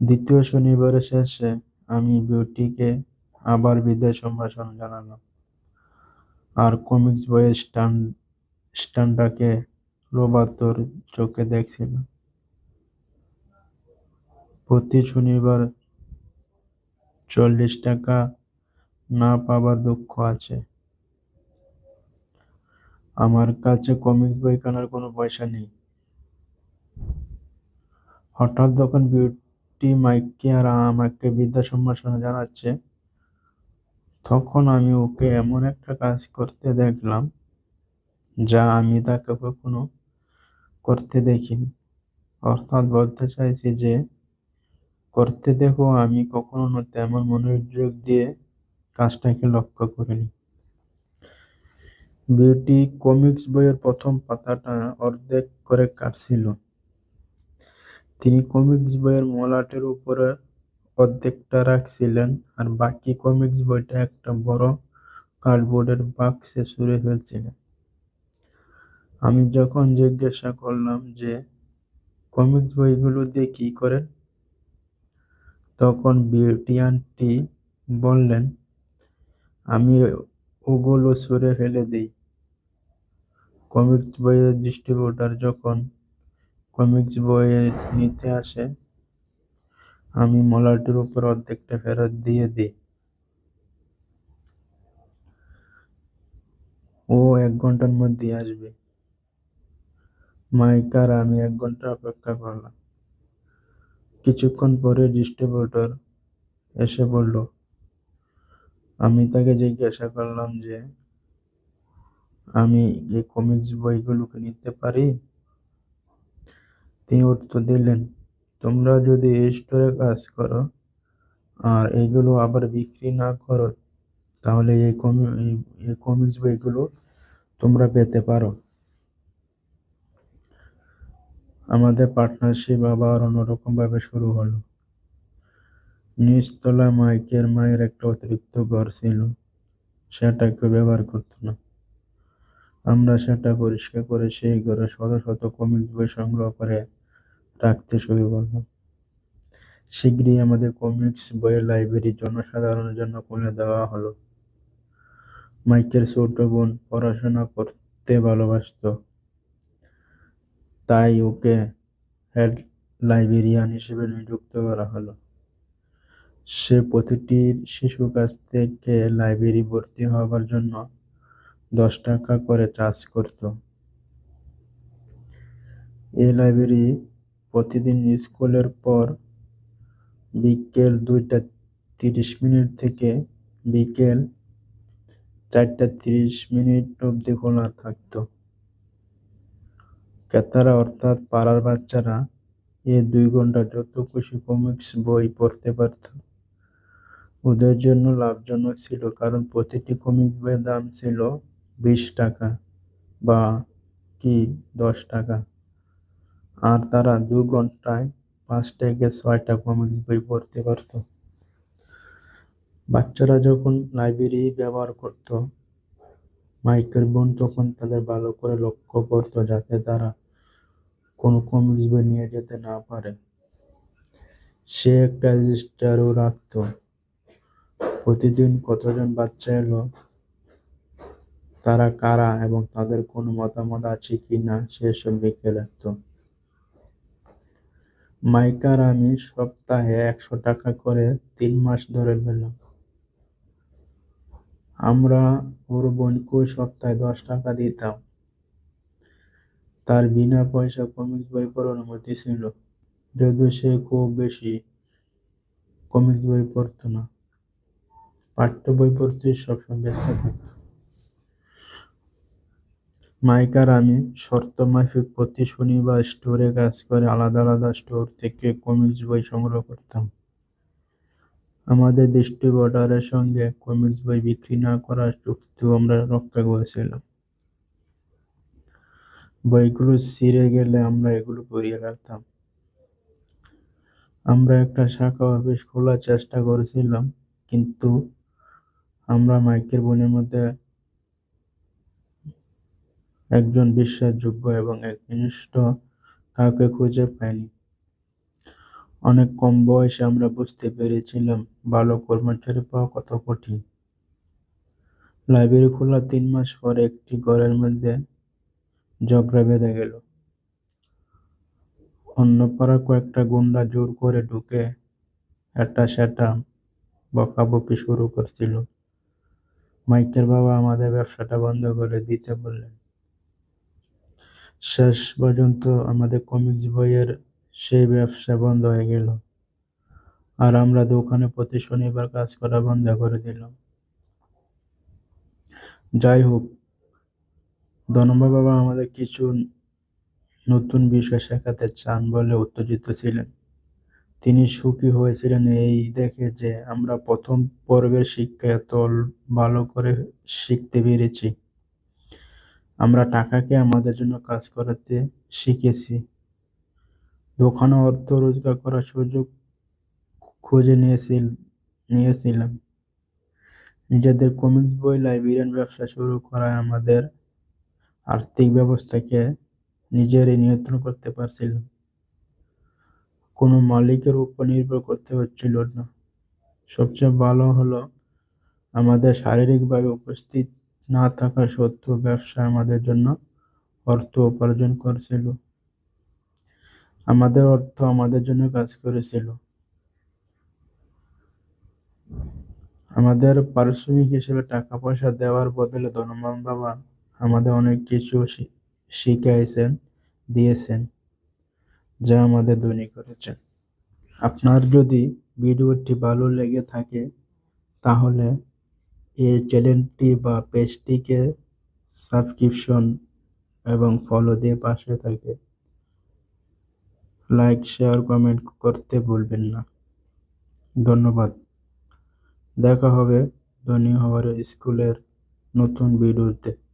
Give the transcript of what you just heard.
দ্বিতীয় শনিবারের শেষে আমি বিউটিকে আবার বিদায় সম্ভাষণ জানালাম, আর কমিক্স বইয়ের স্ট্যান্ড স্ট্যান্ডটাকে লোবাতুর চোখে দেখছিলাম। প্রতি শনিবার চল্লিশ টাকা না পাবার দুঃখ আছে। আমার কাছে কমিক্স বই কেনার কোনো পয়সা নেই। হঠাৎ যখন বিউটি মাইককে আর আমাকে বিদ্যা সম্ভাষণ জানাচ্ছে, তখন আমি ওকে এমন একটা কাজ করতে দেখলাম যা আমি তাকে কখনো করতে দেখিনি। অর্থাৎ বলতে চাইছি যে, করতে দেখো আমি কখনো তেমন মনোযোগ দিয়ে কাজটাকে লক্ষ্য করিনি। বিউটি কমিক্স বইয়ের প্রথম পাতাটা অর্ধেক করে কাটছিল। তিনি কমিক্স বইয়ের মলাটের উপরে অর্ধেকটা রাখছিলেন আর বাকি কমিক্স বইটা একটা বড় কার্ডবোর্ডের বাক্সে ছুঁড়ে ফেলছিলেন। আমি যখন জিজ্ঞাসা করলাম যে, কমিক্স বইগুলো দিয়ে কী করেন? তখন বিউটি আন্টি বললেন, আমি ওগুলো ছুঁড়ে ফেলে দিই। কমিক্স বইয়ের ডিস্ট্রিবিউটর যখন কমিক্স বই নিতে আসে, আমি মলাটের উপর অর্ধেকটা ফেরত দিয়ে দিই। ও এক ঘণ্টার মধ্যে আসবে। মাইক আর আমি এক ঘণ্টা অপেক্ষা করলাম। কিছুক্ষণ পরে ডিস্ট্রিবিউটর এসে বলল। আমি তাকে জিজ্ঞাসা করলাম যে, আমি এই কমিক্স বইগুলো কি নিতে পারি? তিনি উত্তর দিলেন, তোমরা যদি স্টোরে কাজ করো আর এগুলো আবার বিক্রি না করো, তাহলে এই কমি এই কমিক্স বইগুলো তোমরা পেতে পারো। আমাদের পার্টনারশিপ আবার অন্যরকমভাবে শুরু হলো। নিচতলা মাইকের মায়ের একটা অতিরিক্ত ঘর ছিল, সেটা কেউ ব্যবহার করত না। আমরা সেটা পরিষ্কার করে সেই ঘরে শত শত কমিক্স বই সংগ্রহ করে রাখতে শুরু করলাম। শীঘ্রই আমাদের কমিক্স বইয়ের লাইব্রেরি জনসাধারণের জন্য খুলে দেওয়া হলো। মাইকের ছোট বোন পড়াশোনা করতে ভালোবাসত, তাই ওকে হেড লাইব্রেরিয়ান হিসেবে নিযুক্ত করা হলো। সে প্রতিটি শিশু কাছ থেকে লাইব্রেরি ভর্তি হবার জন্য দশ টাকা করে চার্জ করত। এই লাইব্রেরি প্রতিদিন স্কুলের পর বিকেল দুইটা তিরিশ মিনিট থেকে বিকেল চারটা তিরিশ মিনিট অবধি খোলা থাকত। ক্রেতারা অর্থাৎ পাড়ার বাচ্চারা এ দুই ঘণ্টা যত খুশি কমিক্স বই পড়তে পারত। ওদের জন্য লাভজনক ছিল, কারণ প্রতিটি কমিক্স বইয়ের দাম ছিল বিশ টাকা বা কি দশ টাকা আর তারা দু ঘন্টায় পাঁচ থেকে ছয়টা কমিক্স বই পড়তে পারত। বাচ্চারা যখন লাইব্রেরি ব্যবহার করত, মাইকের বোন তখন তাদের ভালো করে লক্ষ্য করত যাতে তারা কোনো কমিক্স বই নিয়ে যেতে না পারে। সে একটা রেজিস্টারও রাখত, প্রতিদিন কতজন বাচ্চা এলো, তারা কারা এবং তাদের কোনো মতামত আছে কি না সেসব লিখে রাখত। মাইক আর আমি সপ্তাহে একশো টাকা করে তিন মাস ধরে পেলাম। আমরা ওর বোনকেও সপ্তাহে দশ টাকা দিতাম। তার বিনা পয়সা কমিক্স বই পড়ার অনুমতি ছিল, যদিও সে খুব বেশি কমিক্স বই পড়ত না। পাঠ্য বই পড়তে সবসময় ব্যস্ত থাকত। মাইক আর আমি শর্তমাফিক প্রতি শনিবার স্টোরে কাজ করে আলাদা আলাদা স্টোর থেকে কমিক্স বই সংগ্রহ করতাম। আমাদের ডিস্ট্রিবিউটরের সঙ্গে কমিক্স বই বিক্রি না করার চুক্তিও আমরা রক্ষা করেছিলাম। বইগুলো ছিঁড়ে গেলে আমরা এগুলো পুড়িয়ে ফেলতাম। আমরা একটা শাখা অফিস খোলার চেষ্টা করেছিলাম, কিন্তু আমরা মাইকের বোনের মধ্যে একজন বিশ্বাসযোগ্য এবং একনিষ্ঠ কাউকে খুঁজে পাইনি। অনেক কম বয়সে আমরা বুঝতে পেরেছিলাম, ভালো কর্মচারী পাওয়া কত কঠিন। লাইব্রেরি খোলা তিন মাস পরে একটি ঘরের মধ্যে ঝগড়া বেঁধে গেল। অন্য পাড়ার কয়েকটা গুন্ডা জোর করে ঢুকে একটা সেটা বকাবকি শুরু করছিল। মাইকের বাবা আমাদের ব্যবসাটা বন্ধ করে দিতে বললেন। শেষ পর্যন্ত আমাদের কমিক্স বইয়ের সেই ব্যবসা বন্ধ হয়ে গেল। আর আমরা দোকানে প্রতি শনিবার কাজ করা বন্ধ করে দিলাম। যাই হোক, ধনবা বাবা আমাদের কিছু নতুন বিষয় শেখাতে চান বলে উত্তেজিত ছিলেন। তিনি সুখী হয়েছিলেন এই দেখে যে আমরা প্রথম পর্বের শিক্ষা এত ভালো করে শিখতে পেরেছি। আমরা টাকাকে আমাদের জন্য কাজ করাতে শিখেছি। দোকানে অর্থ রোজগার করার সুযোগ খুঁজে নিয়েছিল নিয়েছিলাম। নিজেদের কমিক্স বই লাইব্রেরিয়ান ব্যবসা শুরু করায় আমাদের আর্থিক ব্যবস্থাকে নিজেরই নিয়ন্ত্রণ করতে পারছিলাম। কোনো মালিকের উপর নির্ভর করতে হচ্ছিল না। সবচেয়ে ভালো হলো, আমাদের শারীরিকভাবে উপস্থিত না থাকা সত্ত্বেও ব্যবসা আমাদের জন্য অর্থ উপার্জন করছিল। আমাদের অর্থ আমাদের জন্য কাজ করেছিল। আমাদের পারিশ্রমিক হিসেবে টাকা-পয়সা দেওয়ার বদলে ধনবান বাবা আমাদের অনেক কিছু শিখিয়েছেন, দিয়েছেন, যা আমাদের ধনী করেছে। আপনার যদি ভিডিওটি ভালো লেগে থাকে তাহলে এই চ্যানেলটি বা পেজটিকে সাবস্ক্রিপশন এবং ফলো দিয়ে পাশে থাকে। লাইক, শেয়ার, কমেন্ট করতে ভুলবেন না। ধন্যবাদ। দেখা হবে ধনী হওয়ার স্কুলের নতুন ভিডিওতে।